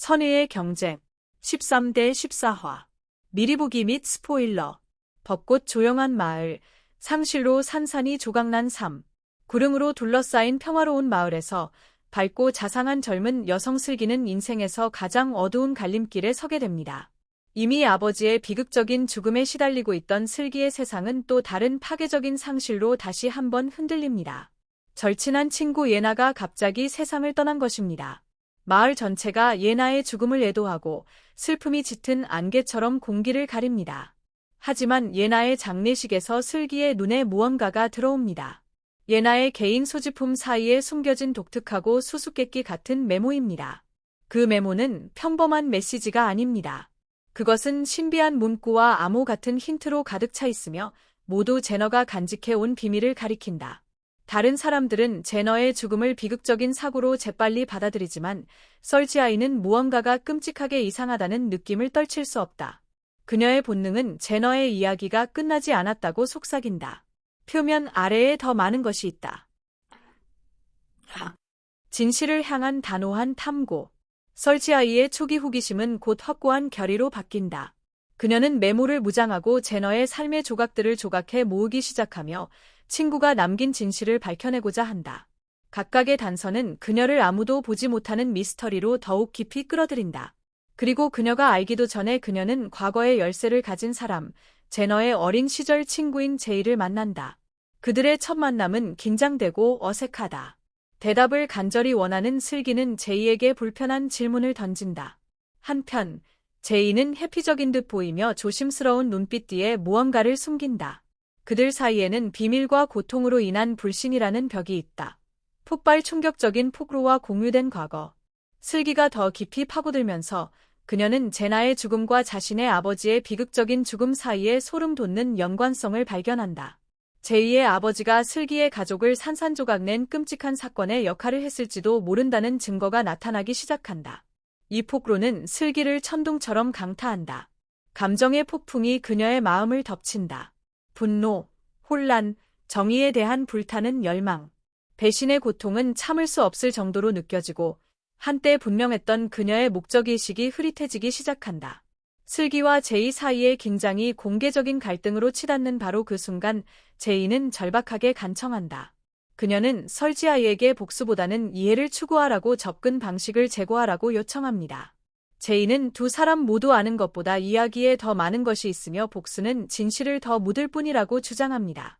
선의의 경쟁 13대 14화 미리 보기 및 스포일러 벚꽃 조용한 마을 상실로 산산이 조각난 삶 구름으로 둘러싸인 평화로운 마을에서 밝고 자상한 젊은 여성 슬기는 인생에서 가장 어두운 갈림길에 서게 됩니다. 이미 아버지의 비극적인 죽음에 시달리고 있던 슬기의 세상은 또 다른 파괴적인 상실로 다시 한번 흔들립니다. 절친한 친구 예나가 갑자기 세상을 떠난 것입니다. 마을 전체가 예나의 죽음을 애도하고 슬픔이 짙은 안개처럼 공기를 가립니다. 하지만 예나의 장례식에서 슬기의 눈에 무언가가 들어옵니다. 예나의 개인 소지품 사이에 숨겨진 독특하고 수수께끼 같은 메모입니다. 그 메모는 평범한 메시지가 아닙니다. 그것은 신비한 문구와 암호 같은 힌트로 가득 차 있으며 모두 제너가 간직해 온 비밀을 가리킨다. 다른 사람들은 제너의 죽음을 비극적인 사고로 재빨리 받아들이지만 썰지아이는 무언가가 끔찍하게 이상하다는 느낌을 떨칠 수 없다. 그녀의 본능은 제너의 이야기가 끝나지 않았다고 속삭인다. 표면 아래에 더 많은 것이 있다. 진실을 향한 단호한 탐구. 설치아이의 초기 호기심은 곧 확고한 결의로 바뀐다. 그녀는 메모를 무장하고 제너의 삶의 조각들을 조각해 모으기 시작하며 친구가 남긴 진실을 밝혀내고자 한다. 각각의 단서는 그녀를 아무도 보지 못하는 미스터리로 더욱 깊이 끌어들인다. 그리고 그녀가 알기도 전에 그녀는 과거의 열쇠를 가진 사람, 제너의 어린 시절 친구인 제이를 만난다. 그들의 첫 만남은 긴장되고 어색하다. 대답을 간절히 원하는 슬기는 제이에게 불편한 질문을 던진다. 한편, 제이는 해피적인 듯 보이며 조심스러운 눈빛 뒤에 무언가를 숨긴다. 그들 사이에는 비밀과 고통으로 인한 불신이라는 벽이 있다. 폭발 충격적인 폭로와 공유된 과거. 슬기가 더 깊이 파고들면서 그녀는 제나의 죽음과 자신의 아버지의 비극적인 죽음 사이에 소름 돋는 연관성을 발견한다. 제2의 아버지가 슬기의 가족을 산산조각 낸 끔찍한 사건에 역할을 했을지도 모른다는 증거가 나타나기 시작한다. 이 폭로는 슬기를 천둥처럼 강타한다. 감정의 폭풍이 그녀의 마음을 덮친다. 분노, 혼란, 정의에 대한 불타는 열망, 배신의 고통은 참을 수 없을 정도로 느껴지고 한때 분명했던 그녀의 목적의식이 흐릿해지기 시작한다. 슬기와 제이 사이의 긴장이 공개적인 갈등으로 치닫는 바로 그 순간 제이는 절박하게 간청한다. 그녀는 설지아이에게 복수보다는 이해를 추구하라고 접근 방식을 제고하라고 요청합니다. 제이는 두 사람 모두 아는 것보다 이야기에 더 많은 것이 있으며 복수는 진실을 더 묻을 뿐이라고 주장합니다.